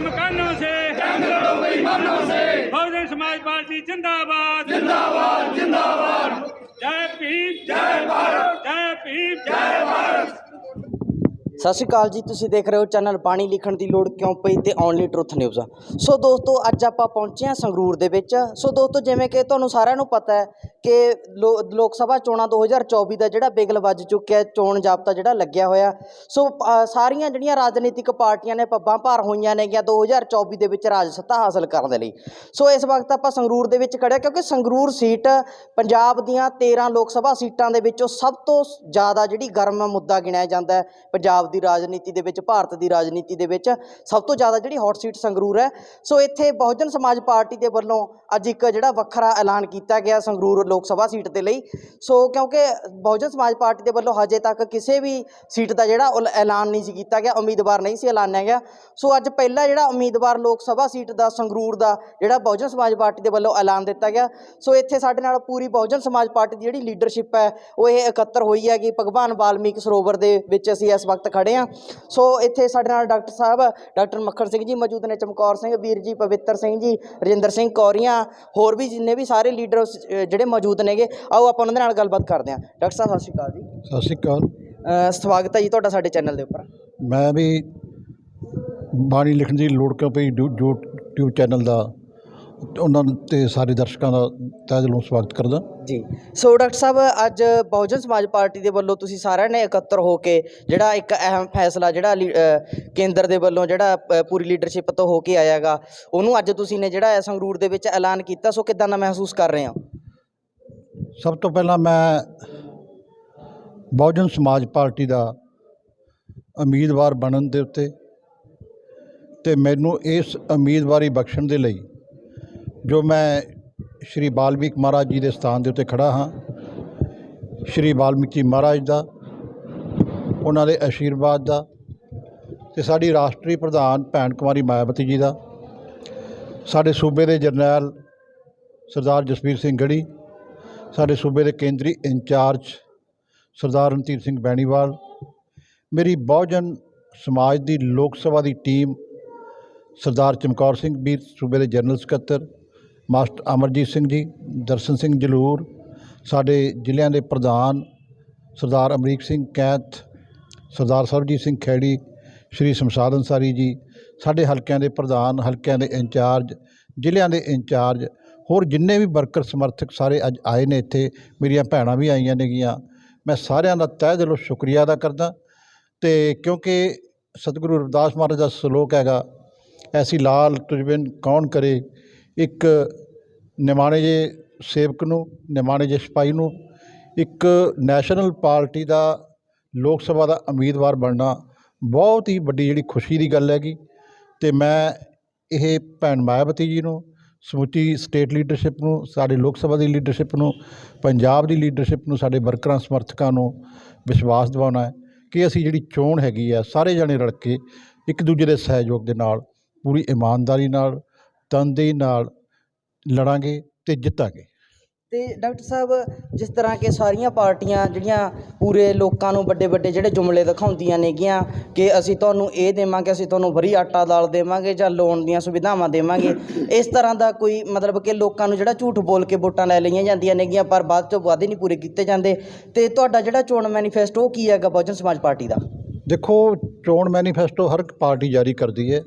मकानों से जंग लड़ो बेईमानों से बहुजन समाज पार्टी जिंदाबाद जिंदाबाद जिंदाबाद जय भीम जय भारत जय भीम जय भारत ਸਤਿ ਸ਼੍ਰੀ ਅਕਾਲ ਜੀ ਤੁਸੀਂ ਦੇਖ ਰਹੇ ਹੋ ਚੈਨਲ ਪਾਣੀ ਲਿਖਣ ਦੀ ਲੋੜ ਕਿਉਂ ਪਈ ਤੇ ਓਨਲੀ ਟਰੁੱਥ ਨਿਊਜ਼ ਸੋ ਦੋਸਤੋ ਅੱਜ ਆਪਾਂ ਪਹੁੰਚੇ ਹਾਂ ਸੰਗਰੂਰ ਦੇ ਵਿੱਚ ਸੋ ਦੋਸਤੋ ਜਿਵੇਂ ਕਿ ਤੁਹਾਨੂੰ ਸਾਰਿਆਂ ਨੂੰ ਪਤਾ ਹੈ ਕਿ ਲੋ- ਲੋਕ ਸਭਾ ਚੋਣਾਂ 2024 ਦਾ ਜਿਹੜਾ ਬਿਗਲ ਵੱਜ ਚੁੱਕਿਆ ਚੋਣ ਜਾਬਤਾ ਜਿਹੜਾ ਲੱਗਿਆ ਹੋਇਆ। ਸੋ ਸਾਰੀਆਂ ਜਿਹੜੀਆਂ ਰਾਜਨੀਤਿਕ ਪਾਰਟੀਆਂ ਨੇ ਪੱਬਾਂ ਭਾਰ ਹੋਈਆਂ ਨੇਗੀਆਂ 2024 ਦੇ ਵਿੱਚ ਰਾਜ ਸੱਤਾ ਹਾਸਲ ਕਰਨ ਦੇ ਲਈ। ਸੋ, ਇਸ ਵਕਤ ਆਪਾਂ ਸੰਗਰੂਰ ਦੇ ਵਿੱਚ ਖੜਿਆ ਕਿਉਂਕਿ ਸੰਗਰੂਰ ਸੀਟ ਪੰਜਾਬ ਦੀਆਂ 13 ਲੋਕ ਸਭਾ ਸੀਟਾਂ ਦੇ ਵਿੱਚੋਂ ਸਭ ਤੋਂ ਜ਼ਿਆਦਾ ਜਿਹੜੀ ਗਰਮ ਮੁੱਦਾ ਗਿਣਿਆ ਜਾਂਦਾ ਹੈ, ਪੰਜਾਬ ਦੀ ਰਾਜਨੀਤੀ ਦੇ ਵਿੱਚ, ਭਾਰਤ ਦੀ ਰਾਜਨੀਤੀ ਦੇ ਵਿੱਚ, ਸਭ ਤੋਂ ਜ਼ਿਆਦਾ ਜਿਹੜੀ ਹੌਟ ਸੀਟ ਸੰਗਰੂਰ ਹੈ। ਸੋ, ਇੱਥੇ ਬਹੁਜਨ ਸਮਾਜ ਪਾਰਟੀ ਦੇ ਵੱਲੋਂ ਅੱਜ ਇੱਕ ਜਿਹੜਾ ਵੱਖਰਾ ਐਲਾਨ ਕੀਤਾ ਗਿਆ ਸੰਗਰੂਰ ਲੋਕ ਸਭਾ ਸੀਟ ਦੇ ਲਈ। ਸੋ ਕਿਉਂਕਿ ਬਹੁਜਨ ਸਮਾਜ ਪਾਰਟੀ ਦੇ ਵੱਲੋਂ ਹਜੇ ਤੱਕ ਕਿਸੇ ਵੀ ਸੀਟ ਦਾ ਜਿਹੜਾ ਉਲ- ਐਲਾਨ ਨਹੀਂ ਸੀ ਕੀਤਾ ਗਿਆ ਉਮੀਦਵਾਰ ਨਹੀਂ ਸੀ ਐਲਾਨਿਆ ਗਿਆ। ਸੋ ਅੱਜ ਪਹਿਲਾ ਜਿਹੜਾ ਉਮੀਦਵਾਰ ਲੋਕ ਸਭਾ ਸੀਟ ਦਾ ਸੰਗਰੂਰ ਦਾ ਜਿਹੜਾ ਬਹੁਜਨ ਸਮਾਜ ਪਾਰਟੀ ਦੇ ਵੱਲੋਂ ਐਲਾਨ ਦਿੱਤਾ ਗਿਆ। ਸੋ ਇੱਥੇ ਸਾਡੇ ਨਾਲ ਪੂਰੀ ਬਹੁਜਨ ਸਮਾਜ ਪਾਰਟੀ ਦੀ ਜਿਹੜੀ ਲੀਡਰਸ਼ਿਪ ਹੈ ਉਹ ਇਹ ਇਕੱਤਰ ਹੋਈ ਹੈ ਕਿ ਭਗਵਾਨ ਵਾਲਮੀਕ ਸਰੋਵਰ ਦੇ ਵਿੱਚ ਅਸੀਂ ਇਸ ਵਕਤ ਖੜੇ ਹਾਂ। ਸੋ ਇੱਥੇ ਸਾਡੇ ਨਾਲ ਡਾਕਟਰ ਸਾਹਿਬ ਡਾਕਟਰ ਮੱਖਣ ਸਿੰਘ ਜੀ ਮੌਜੂਦ ਨੇ ਚਮਕੌਰ ਸਿੰਘ ਵੀਰ ਜੀ ਪਵਿੱਤਰ ਸਿੰਘ ਜੀ ਰਜਿੰਦਰ ਸਿੰਘ ਕੌਰੀਆਂ ਹੋਰ ਵੀ ਜਿੰਨੇ ਵੀ ਸਾਰੇ ਲੀਡਰ ਉਸ, ਜਿਹੜੇ ਮੌਜੂਦ ਨੇਗੇ। ਆਓ ਆਪਾਂ ਉਹਨਾਂ ਦੇ ਨਾਲ ਗੱਲਬਾਤ ਕਰਦੇ ਹਾਂ। ਡਾਕਟਰ ਸਾਹਿਬ ਸਤਿ ਸ਼੍ਰੀ ਅਕਾਲ ਜੀ। ਸਤਿ ਸ਼੍ਰੀ ਅਕਾਲ। ਸਵਾਗਤ ਹੈ ਜੀ ਤੁਹਾਡਾ ਸਾਡੇ ਚੈਨਲ ਦੇ ਉੱਪਰ। ਮੈਂ ਵੀ ਬਾਣੀ ਲਿਖਣ ਦੀ ਲੋੜ ਕਿਉਂ ਪਈ? ਯੂ- ਯੂਟਿਊਬ ਚੈਨਲ ਦਾ ਉਹਨਾਂ ਤੇ ਸਾਰੇ ਦਰਸ਼ਕਾਂ ਦਾ ਤਹਿ ਦਿਲੋਂ ਸਵਾਗਤ ਕਰਦਾ। ਜੀ। ਸੋ ਡਾਕਟਰ ਸਾਹਿਬ ਅੱਜ ਬਹੁਜਨ ਸਮਾਜ ਪਾਰਟੀ ਦੇ ਵੱਲੋਂ ਤੁਸੀਂ ਸਾਰਿਆਂ ਨੇ ਇਕੱਤਰ ਹੋ ਕੇ ਜਿਹੜਾ ਇੱਕ ਅਹਿਮ ਫੈਸਲਾ ਜਿਹੜਾ ਕੇਂਦਰ ਦੇ ਵੱਲੋਂ ਜਿਹੜਾ ਪੂਰੀ ਲੀਡਰਸ਼ਿਪ ਤੋਂ ਹੋ ਕੇ ਆਇਆਗਾ ਉਹਨੂੰ ਅੱਜ ਤੁਸੀਂ ਨੇ ਜਿਹੜਾ ਸੰਗਰੂਰ ਦੇ ਵਿੱਚ ਐਲਾਨ ਕੀਤਾ ਸੋ ਕਿਦਾਂ ਦਾ ਮਹਿਸੂਸ ਕਰ ਰਹੇ ਹੋ? ਸਭ ਤੋਂ ਪਹਿਲਾਂ ਮੈਂ ਬਹੁਜਨ ਸਮਾਜ ਪਾਰਟੀ ਦਾ ਉਮੀਦਵਾਰ ਬਣਨ ਦੇ ਉੱਤੇ ਤੇ ਮੈਨੂੰ ਇਸ ਉਮੀਦਵਾਰੀ ਬਖਸ਼ਣ ਦੇ ਲਈ ਜੋ ਮੈਂ ਸ਼੍ਰੀ ਬਾਲਮੀਕ ਮਹਾਰਾਜ ਜੀ ਦੇ ਸਥਾਨ ਦੇ ਉੱਤੇ ਖੜਾ ਹਾਂ, ਸ਼੍ਰੀ ਬਾਲਮੀਕ ਜੀ ਮਹਾਰਾਜ ਦਾ, ਉਹਨਾਂ ਦੇ ਆਸ਼ੀਰਵਾਦ ਦਾ ਤੇ ਸਾਡੀ ਰਾਸ਼ਟਰੀ ਪ੍ਰਧਾਨ ਭੈਣ ਕੁਮਾਰੀ ਮਾਇਆਵਤੀ ਜੀ ਦਾ, ਸਾਡੇ ਸੂਬੇ ਦੇ ਜਰਨੈਲ ਸਰਦਾਰ ਜਸਵੀਰ ਸਿੰਘ ਗੜੀ ਸਾਡੇ ਸੂਬੇ ਦੇ ਕੇਂਦਰੀ ਇੰਚਾਰਜ ਸਰਦਾਰ ਰਣਧੀਰ ਸਿੰਘ ਬੈਣੀਵਾਲ, ਮੇਰੀ ਬਹੁਜਨ ਸਮਾਜ ਦੀ ਲੋਕ ਸਭਾ ਦੀ ਟੀਮ, ਸਰਦਾਰ ਚਮਕੌਰ ਸਿੰਘ ਵੀਰ, ਸੂਬੇ ਦੇ ਜਨਰਲ ਸਕੱਤਰ, ਮਾਸਟਰ ਅਮਰਜੀਤ ਸਿੰਘ ਜੀ, ਦਰਸ਼ਨ ਸਿੰਘ ਜਲੂਰ, ਸਾਡੇ ਜ਼ਿਲ੍ਹਿਆਂ ਦੇ ਪ੍ਰਧਾਨ ਸਰਦਾਰ ਅਮਰੀਕ ਸਿੰਘ ਕੈਂਥ, ਸਰਦਾਰ ਸਰਬਜੀਤ ਸਿੰਘ ਖੈੜੀ ਸ਼੍ਰੀ ਸ਼ਮਸ਼ਾਦ ਅੰਸਾਰੀ ਜੀ, ਸਾਡੇ ਹਲਕਿਆਂ ਦੇ ਪ੍ਰਧਾਨ, ਹਲਕਿਆਂ ਦੇ ਇੰਚਾਰਜ, ਜ਼ਿਲ੍ਹਿਆਂ ਦੇ ਇੰਚਾਰਜ ਹੋਰ ਜਿੰਨੇ ਵੀ ਵਰਕਰ ਸਮਰਥਕ ਸਾਰੇ ਅੱਜ ਆਏ ਨੇ ਇੱਥੇ, ਮੇਰੀਆਂ ਭੈਣਾਂ ਵੀ ਆਈਆਂ ਨੇਗੀਆਂ। ਮੈਂ ਸਾਰਿਆਂ ਦਾ ਤਹਿ ਦਿਲੋਂ ਸ਼ੁਕਰੀਆ ਅਦਾ ਕਰਦਾ। ਤੇ ਕਿਉਂਕਿ ਸਤਿਗੁਰੂ ਰਵਿਦਾਸ ਮਹਾਰਾਜ ਦਾ ਸ਼ਲੋਕ ਹੈਗਾ, ਐਸੀ ਲਾਲ ਤੁਜਬਿਨ ਕੌਣ ਕਰੇ? ਇੱਕ ਨਿਮਾਣੇ ਜੇ ਸੇਵਕ ਨੂੰ, ਨਿਮਾਣੇ ਜੇ ਸਿਪਾਹੀ ਨੂੰ, ਇੱਕ ਨੈਸ਼ਨਲ ਪਾਰਟੀ ਦਾ, ਲੋਕ ਸਭਾ ਦਾ ਉਮੀਦਵਾਰ ਬਣਨਾ ਬਹੁਤ ਹੀ ਵੱਡੀ ਜਿਹੜੀ ਖੁਸ਼ੀ ਦੀ ਗੱਲ ਹੈਗੀ। ਤੇ ਮੈਂ ਇਹ ਭੈਣ ਮਾਇਆਵਤੀ ਜੀ ਨੂੰ ਸਮੁੱਚੀ ਸਟੇਟ ਲੀਡਰਸ਼ਿਪ ਨੂੰ, ਸਾਡੇ ਲੋਕ ਸਭਾ ਦੀ ਲੀਡਰਸ਼ਿਪ ਨੂੰ, ਪੰਜਾਬ ਦੀ ਲੀਡਰਸ਼ਿਪ ਨੂੰ, ਸਾਡੇ ਵਰਕਰਾਂ, ਸਮਰਥਕਾਂ ਨੂੰ ਵਿਸ਼ਵਾਸ ਦਿਵਾਉਣਾ ਹੈ ਕਿ ਅਸੀਂ ਜਿਹੜੀ ਚੋਣ ਹੈਗੀ ਆ, ਸਾਰੇ ਜਣੇ ਰਲ ਕੇ ਇੱਕ ਦੂਜੇ ਦੇ ਸਹਿਯੋਗ ਦੇ ਨਾਲ, ਪੂਰੀ ਇਮਾਨਦਾਰੀ ਨਾਲ ਤਨਦੇਹੀ ਨਾਲ ਲੜਾਂਗੇ ਤੇ ਜਿੱਤਾਂਗੇ। ਅਤੇ ਡਾਕਟਰ ਸਾਹਿਬ, ਜਿਸ ਤਰ੍ਹਾਂ ਕਿ ਸਾਰੀਆਂ ਪਾਰਟੀਆਂ ਜਿਹੜੀਆਂ ਪੂਰੇ ਲੋਕਾਂ ਨੂੰ ਵੱਡੇ ਵੱਡੇ ਜਿਹੜੇ ਜੁਮਲੇ ਦਿਖਾਉਂਦੀਆਂ ਨੇਗੀਆਂ ਕਿ ਅਸੀਂ ਤੁਹਾਨੂੰ ਇਹ ਦੇਵਾਂਗੇ, ਅਸੀਂ ਤੁਹਾਨੂੰ ਫਰੀ ਆਟਾ ਦਾਲ ਦੇਵਾਂਗੇ ਜਾਂ ਲੋਨ ਦੀਆਂ ਸੁਵਿਧਾਵਾਂ ਦੇਵਾਂਗੇ, ਇਸ ਤਰ੍ਹਾਂ ਦਾ ਕੋਈ ਮਤਲਬ ਕਿ ਲੋਕਾਂ ਨੂੰ ਜਿਹੜਾ ਝੂਠ ਬੋਲ ਕੇ ਵੋਟਾਂ ਲੈ ਲਈਆਂ ਜਾਂਦੀਆਂ ਨੇਗੀਆਂ, ਪਰ ਬਾਅਦ ਚੋਂ ਵਾਅਦੇ ਨਹੀਂ ਪੂਰੇ ਕੀਤੇ ਜਾਂਦੇ। ਤੇ ਤੁਹਾਡਾ ਜਿਹੜਾ ਚੋਣ ਮੈਨੀਫੈਸਟੋ ਉਹ ਕੀ ਹੈਗਾ ਬਹੁਜਨ ਸਮਾਜ ਪਾਰਟੀ ਦਾ? ਦੇਖੋ, ਚੋਣ ਮੈਨੀਫੈਸਟੋ ਹਰ ਇੱਕ ਪਾਰਟੀ ਜਾਰੀ ਕਰਦੀ ਹੈ।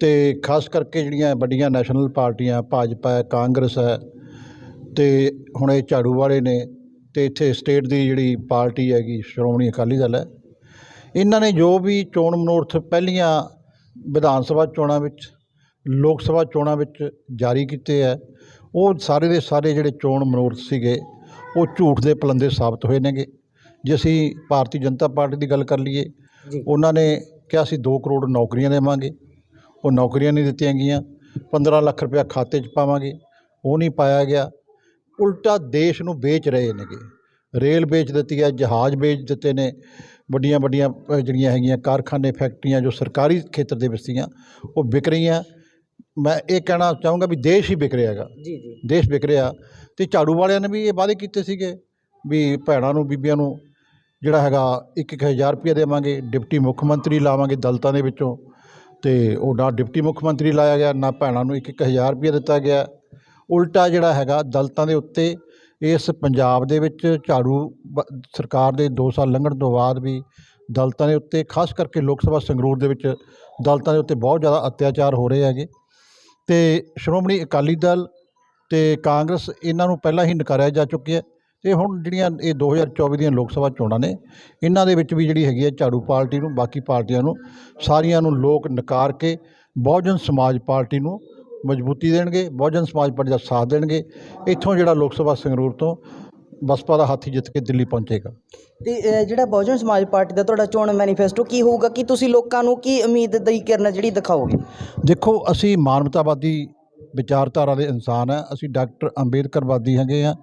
ਤੇ ਖਾਸ ਕਰਕੇ ਜਿਹੜੀਆਂ ਵੱਡੀਆਂ ਨੈਸ਼ਨਲ ਪਾਰਟੀਆਂ, ਭਾਜਪਾ ਹੈ, ਕਾਂਗਰਸ ਹੈ ਤੇ ਹੁਣ ਇਹ ਝਾੜੂ ਵਾਲੇ ਨੇ ਤੇ ਇੱਥੇ ਸਟੇਟ ਦੀ ਜਿਹੜੀ ਪਾਰਟੀ ਹੈਗੀ ਸ਼੍ਰੋਮਣੀ ਅਕਾਲੀ ਦਲ ਹੈ। ਇਹਨਾਂ ਨੇ ਜੋ ਵੀ ਚੋਣ ਮਨੋਰਥ ਪਹਿਲੀਆਂ ਵਿਧਾਨ ਸਭਾ ਚੋਣਾਂ ਵਿੱਚ ਲੋਕ ਸਭਾ ਚੋਣਾਂ ਵਿੱਚ ਜਾਰੀ ਕੀਤੇ ਹੈ ਉਹ ਸਾਰੇ ਦੇ ਸਾਰੇ ਜਿਹੜੇ ਚੋਣ ਮਨੋਰਥ ਸੀਗੇ ਉਹ ਝੂਠ ਦੇ ਪਲੰਦੇ ਸਾਬਤ ਹੋਏ ਨੇਗੇ। ਜੇ ਅਸੀਂ ਭਾਰਤੀ ਜਨਤਾ ਪਾਰਟੀ ਦੀ ਗੱਲ ਕਰ ਲਈਏ ਉਹਨਾਂ ਨੇ ਕਿਹਾ ਸੀ 2 ਕਰੋੜ ਨੌਕਰੀਆਂ ਦੇਵਾਂਗੇ ਉਹ ਨੌਕਰੀਆਂ ਨਹੀਂ ਦਿੱਤੀਆਂ ਗਈਆਂ 15 ਲੱਖ ਰੁਪਇਆ ਖਾਤੇ 'ਚ ਪਾਵਾਂਗੇ ਉਹ ਨਹੀਂ ਪਾਇਆ ਗਿਆ। ਉਲਟਾ ਦੇਸ਼ ਨੂੰ ਵੇਚ ਰਹੇ ਨੇਗੇ। ਰੇਲ ਵੇਚ ਦਿੱਤੀ ਹੈ ਜਹਾਜ਼ ਵੇਚ ਦਿੱਤੇ ਨੇ ਵੱਡੀਆਂ ਵੱਡੀਆਂ ਜਿਹੜੀਆਂ ਹੈਗੀਆਂ ਕਾਰਖਾਨੇ ਫੈਕਟਰੀਆਂ ਜੋ ਸਰਕਾਰੀ ਖੇਤਰ ਦੇ ਵਿੱਚ ਸੀਗੀਆਂ ਉਹ ਵਿਕ ਰਹੀਆਂ। ਮੈਂ ਇਹ ਕਹਿਣਾ ਚਾਹੂੰਗਾ ਵੀ ਦੇਸ਼ ਹੀ ਵਿਕ ਰਿਹਾ ਹੈਗਾ। ਜੀ ਜੀ। ਦੇਸ਼ ਵਿਕ ਰਿਹਾ। ਤੇ ਝਾੜੂ ਵਾਲਿਆਂ ਨੇ ਵੀ ਇਹ ਵਾਅਦੇ ਕੀਤੇ ਸੀਗੇ ਵੀ ਭੈਣਾਂ ਨੂੰ ਬੀਬੀਆਂ ਨੂੰ ਜਿਹੜਾ ਹੈਗਾ ਇੱਕ ਇੱਕ ਹਜ਼ਾਰ ਰੁਪਏ ਦੇਵਾਂਗੇ ਡਿਪਟੀ ਮੁੱਖ ਮੰਤਰੀ ਲਾਵਾਂਗੇ ਦਲਤਾਂ ਦੇ ਵਿੱਚੋਂ। ਤੇ ਉਹ ਨਾ ਡਿਪਟੀ ਮੁੱਖ ਮੰਤਰੀ ਲਾਇਆ ਗਿਆ ਨਾ ਭੈਣਾਂ ਨੂੰ ਇੱਕ ਇੱਕ ਹਜ਼ਾਰ ਰੁਪਏ ਦਿੱਤਾ ਗਿਆ। ਉਲਟਾ ਜਿਹੜਾ ਹੈਗਾ ਦਲਤਾਂ ਦੇ ਉੱਤੇ ਇਸ ਪੰਜਾਬ ਦੇ ਵਿੱਚ ਝਾੜੂ ਬ- ਸਰਕਾਰ ਦੇ 2 ਸਾਲ ਲੰਘਣ ਤੋਂ ਬਾਅਦ ਵੀ ਦਲਤਾਂ ਦੇ ਉੱਤੇ, ਖਾਸ ਕਰਕੇ ਲੋਕ ਸਭਾ ਸੰਗਰੂਰ ਦੇ ਵਿੱਚ ਦਲਤਾਂ ਦੇ ਉੱਤੇ ਬਹੁਤ ਜ਼ਿਆਦਾ ਅਤਿਆਚਾਰ ਹੋ ਰਹੇ ਹੈਗੇ। ਤੇ ਸ਼੍ਰੋਮਣੀ ਅਕਾਲੀ ਦਲ ਤੇ ਕਾਂਗਰਸ ਇਹਨਾਂ ਨੂੰ ਪਹਿਲਾਂ ਹੀ ਨਕਾਰਿਆ ਜਾ ਚੁੱਕਿਆ ਤੇ ਹੁਣ ਜਿਹੜੀਆਂ ਇਹ 2024 ਦੀਆਂ ਲੋਕ ਸਭਾ ਚੋਣਾਂ ਨੇ, ਇਹਨਾਂ ਦੇ ਵਿੱਚ ਵੀ ਜਿਹੜੀ ਹੈਗੀ ਹੈ ਝਾੜੂ ਪਾਰਟੀ ਨੂੰ, ਬਾਕੀ ਪਾਰਟੀਆਂ ਨੂੰ ਸਾਰੀਆਂ ਨੂੰ ਲੋਕ ਨਕਾਰ ਕੇ ਬਹੁਜਨ ਸਮਾਜ ਪਾਰਟੀ ਨੂੰ ਮਜ਼ਬੂਤੀ ਦੇਣਗੇ ਬਹੁਜਨ ਸਮਾਜ ਪਾਰਟੀ ਦਾ ਸਾਥ ਦੇਣਗੇ। ਇੱਥੋਂ ਜਿਹੜਾ ਲੋਕ ਸਭਾ ਸੰਗਰੂਰ ਤੋਂ ਬਸਪਾ ਦਾ ਹਾਥੀ ਜਿੱਤ ਕੇ ਦਿੱਲੀ ਪਹੁੰਚੇਗਾ। ਤੇ ਜਿਹੜਾ ਬਹੁਜਨ ਸਮਾਜ ਪਾਰਟੀ ਦਾ ਤੁਹਾਡਾ ਚੋਣ ਮੈਨੀਫੈਸਟੋ ਕੀ ਹੋਊਗਾ? ਕਿ ਤੁਸੀਂ ਲੋਕਾਂ ਨੂੰ ਕੀ ਉਮੀਦ ਦੀ ਕਿਰਨ ਜਿਹੜੀ ਦਿਖਾਓਗੇ? ਦੇਖੋ ਅਸੀਂ ਮਾਨਵਤਾਵਾਦੀ ਵਿਚਾਰਧਾਰਾ ਦੇ ਇਨਸਾਨ ਆ ਅਸੀਂ ਡਾਕਟਰ ਅੰਬੇਦਕਰਵਾਦੀ ਹੈਗੇ ਆ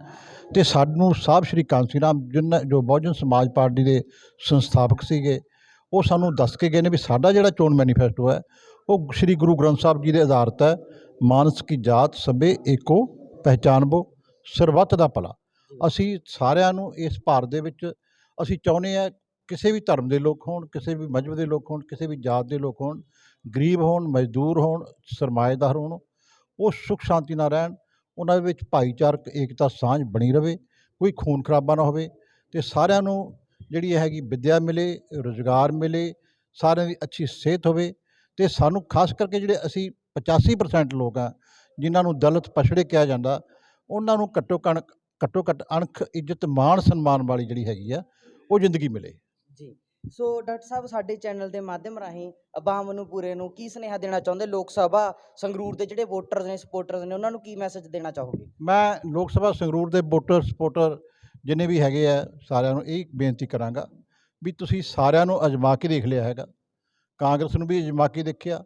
ਤੇ ਸਾਨੂੰ ਸਾਹਿਬ ਸ਼੍ਰੀ ਕਾਂਸੀ ਰਾਮ ਜਿਨ੍ਹਾਂ ਜੋ ਬਹੁਜਨ ਸਮਾਜ ਪਾਰਟੀ ਦੇ ਸੰਸਥਾਪਕ ਸੀਗੇ ਉਹ ਸਾਨੂੰ ਦੱਸ ਕੇ ਗਏ ਨੇ ਵੀ ਸਾਡਾ ਜਿਹੜਾ ਚੋਣ ਮੈਨੀਫੈਸਟੋ ਹੈ ਉਹ ਸ਼੍ਰੀ ਗੁਰੂ ਗ੍ਰੰਥ ਸਾਹਿਬ ਜੀ ਦੇ ਆਧਾਰਿਤ ਹੈ, ਮਾਨਸ ਕੀ ਜਾਤ ਸਭੇ ਏਕੋ ਪਹਿਚਾਨਬੋ, ਸਰਬੱਤ ਦਾ ਭਲਾ। ਅਸੀਂ ਸਾਰਿਆਂ ਨੂੰ ਇਸ ਭਾਰਤ ਦੇ ਵਿੱਚ, ਅਸੀਂ ਚਾਹੁੰਦੇ ਆ ਕਿਸੇ ਵੀ ਧਰਮ ਦੇ ਲੋਕ ਹੋਣ, ਕਿਸੇ ਵੀ ਮਜ਼ਹਬ ਦੇ ਲੋਕ ਹੋਣ, ਕਿਸੇ ਵੀ ਜਾਤ ਦੇ ਲੋਕ ਹੋਣ, ਗਰੀਬ ਹੋਣ, ਮਜ਼ਦੂਰ ਹੋਣ, ਸਰਮਾਏਦਾਰ ਹੋਣ, ਉਹ ਸੁੱਖ ਸ਼ਾਂਤੀ ਨਾਲ ਰਹਿਣ, ਉਹਨਾਂ ਦੇ ਵਿੱਚ ਭਾਈਚਾਰਕ ਏਕਤਾ ਸਾਂਝ ਬਣੀ ਰਵੇ, ਕੋਈ ਖੂਨ ਖਰਾਬਾ ਨਾ ਹੋਵੇ ਤੇ ਸਾਰਿਆਂ ਨੂੰ ਜਿਹੜੀ ਹੈਗੀ ਵਿੱਦਿਆ ਮਿਲੇ, ਰੁਜ਼ਗਾਰ ਮਿਲੇ, ਸਾਰਿਆਂ ਦੀ ਅੱਛੀ ਸਿਹਤ ਹੋਵੇ ਤੇ ਸਾਨੂੰ ਖਾਸ ਕਰਕੇ ਜਿਹੜੇ ਅਸੀਂ 85% ਲੋਕ ਆ ਜਿਨ੍ਹਾਂ ਨੂੰ ਦਲਿਤ ਪਛੜੇ ਕਿਹਾ ਜਾਂਦਾ ਉਹਨਾਂ ਨੂੰ ਘੱਟੋ ਕਣਕ ਘੱਟੋ ਘੱਟ ਅਣਖ ਇੱਜ਼ਤ ਮਾਣ ਸਨਮਾਨ ਵਾਲੀ ਜਿਹੜੀ ਹੈਗੀ ਆ ਉਹ ਜ਼ਿੰਦਗੀ ਮਿਲੇ। ਜੀ। ਸੋ ਡਾਕਟਰ ਸਾਹਿਬ ਸਾਡੇ ਚੈਨਲ ਦੇ ਮਾਧਿਅਮ ਰਾਹੀਂ ਆਵਾਮ ਨੂੰ ਪੂਰੇ ਨੂੰ ਕੀ ਸੁਨੇਹਾ ਦੇਣਾ ਚਾਹੁੰਦੇ? ਲੋਕ ਸਭਾ ਸੰਗਰੂਰ ਦੇ ਜਿਹੜੇ ਵੋਟਰਸ ਨੇ ਸਪੋਰਟਰਸ ਨੇ ਉਹਨਾਂ ਨੂੰ ਕੀ ਮੈਸੇਜ ਦੇਣਾ ਚਾਹੋਗੇ? ਮੈਂ ਲੋਕ ਸਭਾ ਸੰਗਰੂਰ ਦੇ ਵੋਟਰ ਸਪੋਰਟਰ ਜਿੰਨੇ ਵੀ ਹੈਗੇ ਆ ਸਾਰਿਆਂ ਨੂੰ ਇਹ ਬੇਨਤੀ ਕਰਾਂਗਾ ਵੀ ਤੁਸੀਂ ਸਾਰਿਆਂ ਨੂੰ ਅਜਮਾ ਕੇ ਦੇਖ ਲਿਆ ਹੈਗਾ। ਕਾਂਗਰਸ ਨੂੰ ਵੀ ਅਜਮਾ ਕੇ ਦੇਖਿਆ,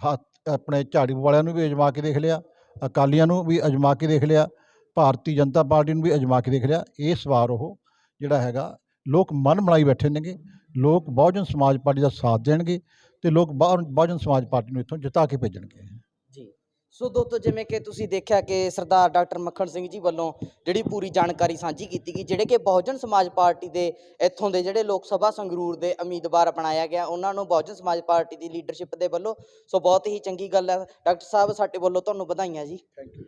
ਹੱਥ ਆਪਣੇ ਝਾੜੂ ਵਾਲਿਆਂ ਨੂੰ ਵੀ ਅਜਮਾ ਕੇ ਦੇਖ ਲਿਆ, ਅਕਾਲੀਆਂ ਨੂੰ ਵੀ ਅਜਮਾ ਕੇ ਦੇਖ ਲਿਆ, ਭਾਰਤੀ ਜਨਤਾ ਪਾਰਟੀ ਨੂੰ ਵੀ ਅਜਮਾ ਕੇ ਦੇਖ ਲਿਆ ਇਸ ਵਾਰ ਉਹ ਜਿਹੜਾ ਹੈਗਾ, ਲੋਕ ਮਨ ਬਣਾਈ ਬੈਠੇ ਨੇਗੇ, ਲੋਕ ਬਹੁਜਨ ਸਮਾਜ ਪਾਰਟੀ ਦਾ ਸਾਥ ਦੇਣਗੇ ਤੇ ਲੋਕ ਬਹੁ- ਬਹੁਜਨ ਸਮਾਜ ਪਾਰਟੀ ਨੂੰ ਇੱਥੋਂ ਜਿਤਾ ਕੇ ਭੇਜਣਗੇ। ਸੋ ਦੋਸਤੋ, ਜਿਵੇਂ ਕਿ ਤੁਸੀਂ ਦੇਖਿਆ ਕਿ ਸਰਦਾਰ ਡਾਕਟਰ ਮੱਖਣ ਸਿੰਘ ਜੀ ਵੱਲੋਂ ਜਿਹੜੀ ਪੂਰੀ ਜਾਣਕਾਰੀ ਸਾਂਝੀ ਕੀਤੀ ਗਈ, ਜਿਹੜੇ ਕਿ ਬਹੁਜਨ ਸਮਾਜ ਪਾਰਟੀ ਦੇ ਇੱਥੋਂ ਦੇ ਜਿਹੜੇ ਲੋਕ ਸਭਾ ਸੰਗਰੂਰ ਦੇ ਉਮੀਦਵਾਰ ਅਪਣਾਇਆ ਗਿਆ, ਉਹਨਾਂ ਨੂੰ ਬਹੁਜਨ ਸਮਾਜ ਪਾਰਟੀ ਦੀ ਲੀਡਰਸ਼ਿਪ ਦੇ ਵੱਲੋਂ, ਸੋ ਬਹੁਤ ਹੀ ਚੰਗੀ ਗੱਲ ਹੈ। ਡਾਕਟਰ ਸਾਹਿਬ, ਸਾਡੇ ਵੱਲੋਂ ਤੁਹਾਨੂੰ ਵਧਾਈਆਂ ਜੀ। ਥੈਂਕ ਯੂ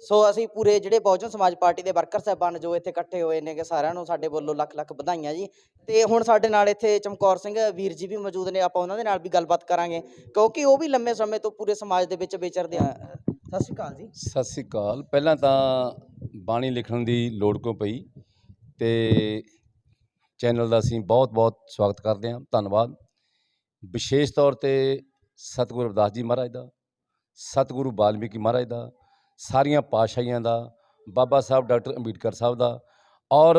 ਸੋ ਅਸੀਂ ਪੂਰੇ ਜਿਹੜੇ ਬਹੁਜਨ ਸਮਾਜ ਪਾਰਟੀ ਦੇ ਵਰਕਰ ਸਾਹਿਬਾਨ ਜੋ ਇੱਥੇ ਇਕੱਠੇ ਹੋਏ ਨੇਗੇ ਸਾਰਿਆਂ ਨੂੰ ਸਾਡੇ ਵੱਲੋਂ ਲੱਖ ਲੱਖ ਵਧਾਈਆਂ ਜੀ। ਤੇ ਹੁਣ ਸਾਡੇ ਨਾਲ ਇੱਥੇ ਚਮਕੌਰ ਸਿੰਘ ਵੀਰ ਜੀ ਵੀ ਮੌਜੂਦ ਨੇ, ਆਪਾਂ ਉਹਨਾਂ ਦੇ ਨਾਲ ਵੀ ਗੱਲਬਾਤ ਕਰਾਂਗੇ। ਕਿਉਂਕਿ ਉਹ ਵੀ ਲੰਮੇ ਸਮੇਂ ਤੋਂ ਪੂਰੇ ਸਮਾਜ ਦੇ ਵਿੱਚ ਵਿਚਰਦੇ ਆ। ਸਤਿ ਸ਼੍ਰੀ ਅਕਾਲ ਜੀ। ਸਤਿ ਸ੍ਰੀ ਅਕਾਲ। ਪਹਿਲਾਂ ਤਾਂ ਬਾਣੀ ਲਿਖਣ ਦੀ ਲੋੜ ਕਿਉਂ ਪਈ? ਤੇ ਚੈਨਲ ਦਾ ਅਸੀਂ ਬਹੁਤ-ਬਹੁਤ ਸਵਾਗਤ ਕਰਦੇ ਹਾਂ। ਧੰਨਵਾਦ। ਵਿਸ਼ੇਸ਼ ਤੌਰ ਤੇ ਸਤਿਗੁਰੂ ਰਵਿਦਾਸ ਜੀ ਮਹਾਰਾਜ ਦਾ, ਸਤਿਗੁਰੂ ਬਾਲਮੀਕੀ ਮਹਾਰਾਜ ਦਾ ਸਾਰੀਆਂ ਪਾਤਸ਼ਾਹੀਆਂ ਦਾ, ਬਾਬਾ ਸਾਹਿਬ ਡਾਕਟਰ ਅੰਬੇਡਕਰ ਸਾਹਿਬ ਦਾ ਔਰ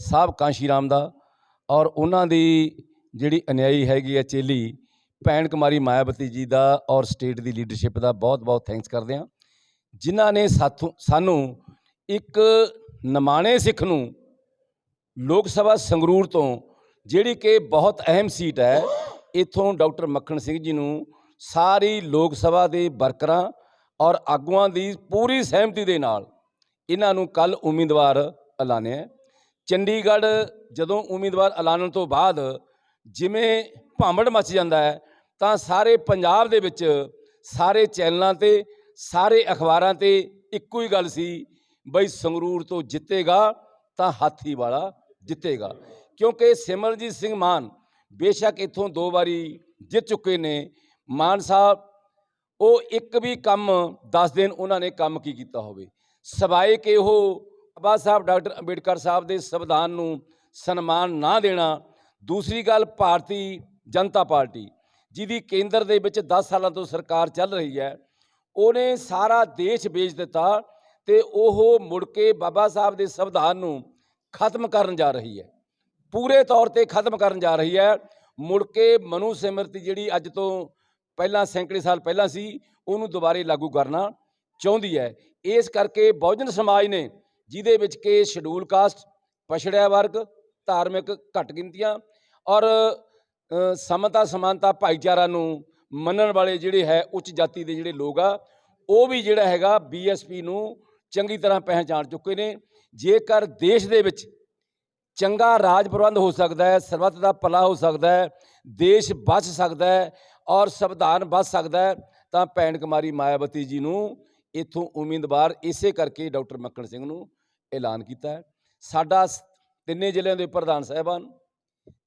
ਸਾਹਿਬ ਕਾਂਸ਼ੀ ਰਾਮ ਦਾ ਔਰ ਉਹਨਾਂ ਦੀ ਜਿਹੜੀ ਅਨਿਆਈ ਹੈਗੀ ਹੈ ਚੇਲੀ ਭੈਣ ਕੁਮਾਰੀ ਮਾਇਆਵਤੀ ਜੀ ਦਾ ਔਰ ਸਟੇਟ ਦੀ ਲੀਡਰਸ਼ਿਪ ਦਾ ਬਹੁਤ-ਬਹੁਤ ਥੈਂਕਸ ਕਰਦੇ ਹਾਂ। ਜਿਨ੍ਹਾਂ ਨੇ ਸਾਥੋਂ, ਸਾਨੂੰ ਇੱਕ ਨਮਾਣੇ ਸਿੱਖ ਨੂੰ ਲੋਕ ਸਭਾ ਸੰਗਰੂਰ ਤੋਂ ਜਿਹੜੀ ਕਿ ਬਹੁਤ ਅਹਿਮ ਸੀਟ ਹੈ, ਇੱਥੋਂ ਡਾਕਟਰ ਮੱਖਣ ਸਿੰਘ ਜੀ ਨੂੰ ਸਾਰੀ ਲੋਕ ਸਭਾ ਦੇ ਵਰਕਰਾਂ ਔਰ ਆਗੂਆਂ ਦੀ ਪੂਰੀ ਸਹਿਮਤੀ ਦੇ ਨਾਲ ਇਹਨਾਂ ਨੂੰ ਕੱਲ ਉਮੀਦਵਾਰ ਐਲਾਨਿਆ ਚੰਡੀਗੜ੍ਹ ਜਦੋਂ ਉਮੀਦਵਾਰ ਐਲਾਨਣ ਤੋਂ ਬਾਅਦ ਜਿਵੇਂ ਭਾਂਬੜ ਮਚ ਜਾਂਦਾ ਹੈ, ਤਾਂ ਸਾਰੇ ਪੰਜਾਬ ਦੇ ਵਿੱਚ ਸਾਰੇ ਚੈਨਲਾਂ ਤੇ, ਸਾਰੇ ਅਖਬਾਰਾਂ ਤੇ ਇੱਕੋ ਹੀ ਗੱਲ ਸੀ ਬਈ ਸੰਗਰੂਰ ਤੋਂ ਜਿੱਤੇਗਾ ਤਾਂ ਹਾਥੀ ਵਾਲਾ ਜਿੱਤੇਗਾ। ਕਿਉਂਕਿ ਸਿਮਰਜੀਤ ਸਿੰਘ ਮਾਨ ਬੇਸ਼ੱਕ ਇੱਥੋਂ ਦੋ ਵਾਰੀ ਜਿੱਤ ਚੁੱਕੇ ਨੇ। ਮਾਨ ਸਾਹਿਬ ਉਹ ਇੱਕ ਵੀ ਕੰਮ ਦੱਸ ਦਿਨ ਉਹਨਾਂ ਨੇ ਕੰਮ ਕੀ ਕੀਤਾ ਹੋਵੇ। ਸਵਾਏ ਕਿ ਉਹ ਬਾਬਾ ਸਾਹਿਬ ਡਾਕਟਰ ਅੰਬੇਡਕਰ ਸਾਹਿਬ ਦੇ ਸੰਵਿਧਾਨ ਨੂੰ ਸਨਮਾਨ ਨਾ ਦੇਣਾ। ਦੂਸਰੀ ਗੱਲ, ਭਾਰਤੀ ਜਨਤਾ ਪਾਰਟੀ, ਜਿਹਦੀ ਕੇਂਦਰ ਦੇ ਵਿੱਚ 10 ਸਾਲਾਂ ਤੋਂ ਸਰਕਾਰ ਚੱਲ ਰਹੀ ਹੈ, ਉਹਨੇ ਸਾਰਾ ਦੇਸ਼ ਵੇਚ ਦਿੱਤਾ ਤੇ ਉਹ ਮੁੜ ਕੇ ਬਾਬਾ ਸਾਹਿਬ ਦੇ ਸੰਵਿਧਾਨ ਨੂੰ ਖਤਮ ਕਰਨ ਜਾ ਰਹੀ ਹੈ। ਪੂਰੇ ਤੌਰ ਤੇ ਖਤਮ ਕਰਨ ਜਾ ਰਹੀ ਹੈ। ਮੁੜ ਕੇ ਮਨੂ ਸਿਮਰਤੀ ਜਿਹੜੀ ਅੱਜ ਤੋਂ ਪਹਿਲਾਂ ਸੈਂਕੜੇ ਸਾਲ ਪਹਿਲਾਂ ਸੀ, ਉਹਨੂੰ ਦੁਬਾਰੇ ਲਾਗੂ ਕਰਨਾ ਚਾਹੁੰਦੀ ਹੈ। ਇਸ ਕਰਕੇ ਬਹੁਜਨ ਸਮਾਜ ਨੇ ਜਿਹਦੇ ਵਿੱਚ ਕਿ ਸ਼ਡਿਊਲ ਕਾਸਟ, ਪਛੜਿਆ ਵਰਗ, ਧਾਰਮਿਕ ਘੱਟ ਗਿਣਤੀਆਂ ਔਰ ਸਮਤਾ ਸਮਾਨਤਾ ਭਾਈਚਾਰਾ ਨੂੰ ਮੰਨਣ ਵਾਲੇ ਜਿਹੜੇ ਹੈ, ਉੱਚ ਜਾਤੀ ਦੇ ਜਿਹੜੇ ਲੋਕ ਆ, ਉਹ ਵੀ ਜਿਹੜਾ ਹੈਗਾ ਬੀਐਸਪੀ ਨੂੰ ਚੰਗੀ ਤਰ੍ਹਾਂ ਪਹਿਚਾਣ ਚੁੱਕੇ ਨੇ। ਜੇਕਰ ਦੇਸ਼ ਦੇ ਵਿੱਚ ਚੰਗਾ ਰਾਜ ਪ੍ਰਬੰਧ ਹੋ ਸਕਦਾ ਹੈ, ਸਰਬੱਤ ਦਾ ਭਲਾ ਹੋ ਸਕਦਾ ਹੈ, ਦੇਸ਼ ਬਚ ਸਕਦਾ ਹੈ ਔਰ ਸੰਵਿਧਾਨ ਬਚ ਸਕਦਾ ਤਾਂ ਭੈਣ ਕੁਮਾਰੀ ਮਾਇਆਵਤੀ ਜੀ ਨੂੰ ਇੱਥੋਂ ਉਮੀਦਵਾਰ ਇਸੇ ਕਰਕੇ ਡਾਕਟਰ ਮੱਕਣ ਸਿੰਘ ਨੂੰ ਐਲਾਨ ਕੀਤਾ ਸਾਡਾ ਸ- ਤਿੰਨੇ ਜ਼ਿਲ੍ਹਿਆਂ ਦੇ ਪ੍ਰਧਾਨ ਸਾਹਿਬਾਨ,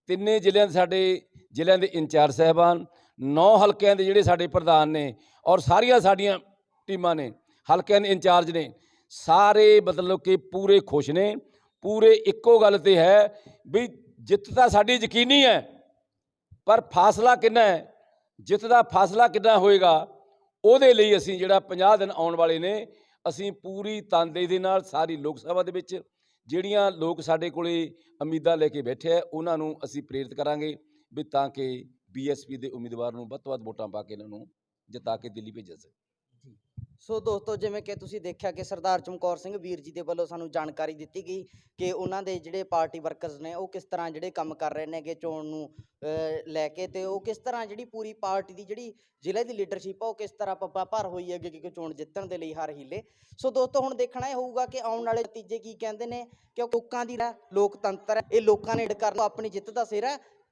ਤਿੰਨੇ ਜ਼ਿਲ੍ਹਿਆਂ ਦੇ ਸਾਡੇ, ਜ਼ਿਲ੍ਹਿਆਂ ਦੇ ਇੰਚਾਰਜ ਸਾਹਿਬਾਨ, ਨੌ ਹਲਕਿਆਂ ਦੇ ਜਿਹੜੇ ਸਾਡੇ ਪ੍ਰਧਾਨ ਨੇ ਔਰ ਸਾਰੀਆਂ ਸਾਡੀਆਂ ਟੀਮਾਂ ਨੇ, ਹਲਕਿਆਂ ਦੇ ਇੰਚਾਰਜ ਨੇ, ਸਾਰੇ ਮਤਲਬ ਕਿ ਪੂਰੇ ਖੁਸ਼ ਨੇ। ਪੂਰੇ ਇੱਕੋ ਗੱਲ ਤੇ ਹੈ ਵੀ ਜਿੱਤ ਤਾਂ ਸਾਡੀ ਯਕੀਨੀ ਹੈ, ਪਰ ਫਾਸਲਾ ਕਿੰਨਾ ਹੈ? ਜਿੱਤ ਦਾ ਫਾਸਲਾ ਕਿੱਦਾਂ ਹੋਏਗਾ, ਉਹਦੇ ਲਈ ਅਸੀਂ ਜਿਹੜਾ 50 ਦਿਨ ਆਉਣ ਵਾਲੇ ਨੇ, ਅਸੀਂ ਪੂਰੀ ਤਨਦੇਹੀ ਦੇ ਨਾਲ ਸਾਰੀ ਲੋਕ ਸਭਾ ਦੇ ਵਿੱਚ ਜਿਹੜੀਆਂ ਲੋਕ ਸਾਡੇ ਕੋਲੇ ਉਮੀਦਾਂ ਲੈ ਕੇ ਬੈਠੇ ਆ, ਉਹਨਾਂ ਨੂੰ ਅਸੀਂ ਪ੍ਰੇਰਿਤ ਕਰਾਂਗੇ ਵੀ ਤਾਂ ਕਿ ਬੀਐਸਪੀ ਦੇ ਉਮੀਦਵਾਰ ਨੂੰ ਵੱਧ ਤੋਂ ਵੱਧ ਵੋਟਾਂ ਪਾ ਕੇ ਇਹਨਾਂ ਨੂੰ ਜਿਤਾ ਕੇ ਦਿੱਲੀ ਭੇਜਿਆ ਜਾਵੇ। ਸੋ ਦੋਸਤੋ, ਜਿਵੇਂ ਕਿ ਤੁਸੀਂ ਦੇਖਿਆ ਕਿ ਸਰਦਾਰ ਚਮਕੌਰ ਸਿੰਘ ਵੀਰ ਜੀ ਦੇ ਵੱਲੋਂ ਸਾਨੂੰ ਜਾਣਕਾਰੀ ਦਿੱਤੀ ਗਈ ਕਿ ਉਹਨਾਂ ਦੇ ਜਿਹੜੇ ਪਾਰਟੀ ਵਰਕਰਸ ਨੇ, ਉਹ ਕਿਸ ਤਰ੍ਹਾਂ ਜਿਹੜੇ ਕੰਮ ਕਰ ਰਹੇ ਨੇਗੇ ਚੋਣ ਨੂੰ ਲੈ ਕੇ ਤੇ ਉਹ ਕਿਸ ਤਰ੍ਹਾਂ ਜਿਹੜੀ ਪੂਰੀ ਪਾਰਟੀ ਦੀ ਜਿਹੜੀ ਜ਼ਿਲ੍ਹੇ ਦੀ ਲੀਡਰਸ਼ਿਪ ਆ, ਉਹ ਕਿਸ ਤਰ੍ਹਾਂ ਪੱਪਾ ਭਰ ਹੋਈ ਹੈ ਕਿ ਚੋਣ ਜਿੱਤਣ ਦੇ ਲਈ ਹਰ ਹੀਲੇ। ਸੋ ਦੋਸਤੋ, ਹੁਣ ਦੇਖਣਾ ਇਹ ਹੋਊਗਾ ਕਿ ਆਉਣ ਵਾਲੇ ਨਤੀਜੇ ਕੀ ਕਹਿੰਦੇ ਨੇ, ਕਿ ਲੋਕਾਂ ਦੀ ਨਾ ਲੋਕਤੰਤਰ ਹੈ, ਇਹ ਲੋਕਾਂ ਨੇ ਢ ਕਰਨ ਆਪਣੀ ਜਿੱਤ ਦਾ ਸਿਰ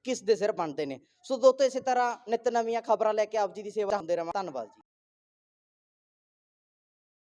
ਕਿਸ ਦੇ ਸਿਰ ਬਣਦੇ ਨੇ। ਸੋ ਦੋਸਤੋ, ਇਸੇ ਤਰ੍ਹਾਂ ਨਿਤ ਨਵੀਆਂ ਖਬਰਾਂ ਲੈ ਕੇ ਆਪ ਜੀ ਦੀ ਸੇਵਾ ਹੁੰਦੇ ਰਹਾਂ ਧੰਨਵਾਦ ਜੀ।